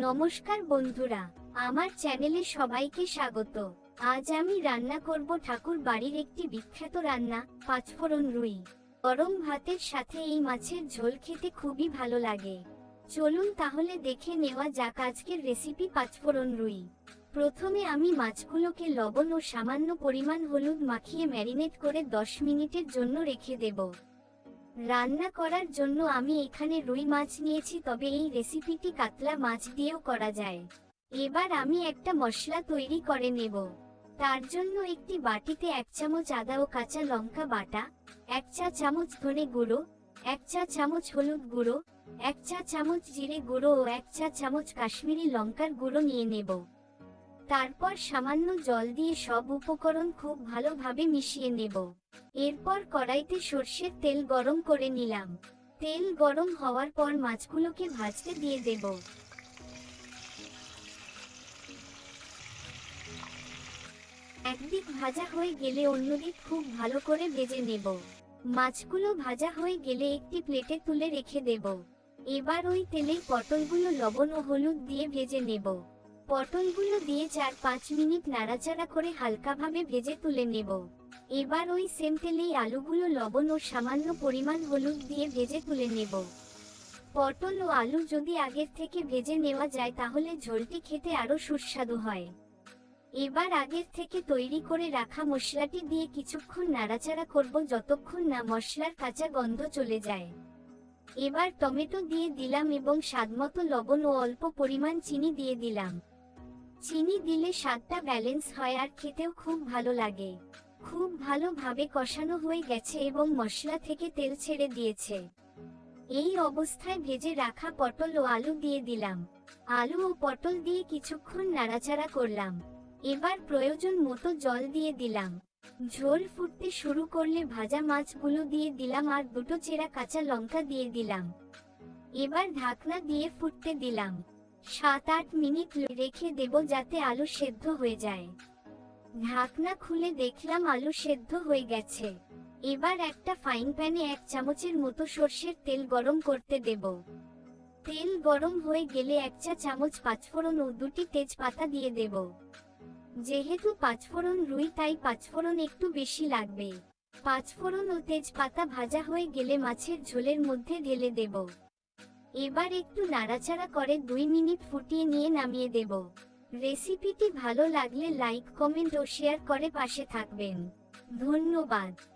নমস্কার বন্ধুরা, আমার চ্যানেলে সবাইকে স্বাগত। আজ আমি রান্না করব ঠাকুর বাড়ির একটি বিখ্যাত রান্না, পাঁচফোড়ন রুই। গরম ভাতের সাথে এই মাছের ঝোল খেতে খুবই ভালো লাগে। চলুন তাহলে দেখে নেওয়া যাক আজকের রেসিপি পাঁচফোড়ন রুই। প্রথমে আমি মাছগুলোকে লবণ ও সামান্য পরিমাণ হলুদ মাখিয়ে ম্যারিনেট করে 10 মিনিটের জন্য রেখে দেব। রান্না করার জন্য আমি এখানে রুই মাছ নিয়েছি, তবে এই রেসিপিটি কাতলা মাছ দিয়েও করা যায়। এবার আমি একটা মশলা তৈরি করে নেব। তার জন্য একটি বাটিতে এক চামচ আদা ও কাঁচা লঙ্কা বাটা, এক চা চামচ ধনে গুঁড়ো, এক চা চামচ হলুদ গুঁড়ো, এক চা চামচ জিরে গুঁড়ো ও এক চা চামচ কাশ্মীরি লঙ্কার গুঁড়ো নিয়ে নেব। তারপর সামান্য জল দিয়ে সব উপকরণ খুব ভালোভাবে মিশিয়ে নেব। এরপর কড়াইতে সর্ষের তেল গরম করে নিলাম। তেল গরম হওয়ার পর মাছগুলোকে ভাজতে দিয়ে দেব। একদিক ভাজা হয়ে গেলে অন্যদিক খুব ভালো করে ভেজে নেব। মাছগুলো ভাজা হয়ে গেলে একটি প্লেটে তুলে রেখে দেব। এবার ওই তেলে পটলগুলো লবণ ও হলুদ দিয়ে ভেজে নেব। পটলগুলো দিয়ে চার পাঁচ মিনিট নাড়াচাড়া করে হালকাভাবে ভেজে তুলে নেব। এবার ওই সেম তেলেই আলুগুলো লবণ ও সামান্য পরিমাণ হলুদ দিয়ে ভেজে তুলে নেব। পটল ও আলু যদি আগের থেকে ভেজে নেওয়া যায় তাহলে ঝোলটি খেতে আরও সুস্বাদু হয়। এবার আগের থেকে তৈরি করে রাখা মশলাটি দিয়ে কিছুক্ষণ নাড়াচাড়া করব যতক্ষণ না মশলার কাঁচা গন্ধ চলে যায়। এবার টমেটো দিয়ে দিলাম এবং স্বাদমতো লবণ ও অল্প পরিমাণ চিনি দিয়ে দিলাম। চিনি দিলে স্বাদটা ব্যালেন্স হয় আর খেতেও খুব ভালো লাগে। খুব ভালোভাবে কষানো হয়ে গেছে এবং মশলা থেকে তেল ছেড়ে দিয়েছে। এই অবস্থায় ভেজে রাখা পটল ও আলু দিয়ে দিলাম। আলু ও পটল দিয়ে কিছুক্ষণ নাড়াচাড়া করলাম। এবার প্রয়োজন মতো জল দিয়ে দিলাম। ঝোল ফুটতে শুরু করলে ভাজা মাছগুলো দিয়ে দিলাম আর দুটো চেরা কাঁচা লঙ্কা দিয়ে দিলাম। এবার ঢাকনা দিয়ে ফুটতে দিলাম। সাত আট মিনিট রেখে দেব যাতে আলু সেদ্ধ হয়ে যায়। ঢাকনা খুলে দেখলাম আলু সেদ্ধ হয়ে গেছে। এবার একটা ফাইন প্যানে এক চামচের মতো সর্ষের তেল গরম করতে দেব। তেল গরম হয়ে গেলে এক চা চামচ পাঁচফোড়ন ও দুটি তেজপাতা দিয়ে দেব। যেহেতু পাঁচফোড়ন রুই, তাই পাঁচফোড়ন একটু বেশি লাগবে। পাঁচফোড়ন ও তেজপাতা ভাজা হয়ে গেলে মাছের ঝোলের মধ্যে ঢেলে দেব। এবার একটু নাড়াচাড়া করে দুই মিনিট ফুটিয়ে নিয়ে নামিয়ে দেব। রেসিপিটি ভালো লাগলে লাইক, কমেন্ট ও শেয়ার করে পাশে থাকবেন। ধন্যবাদ।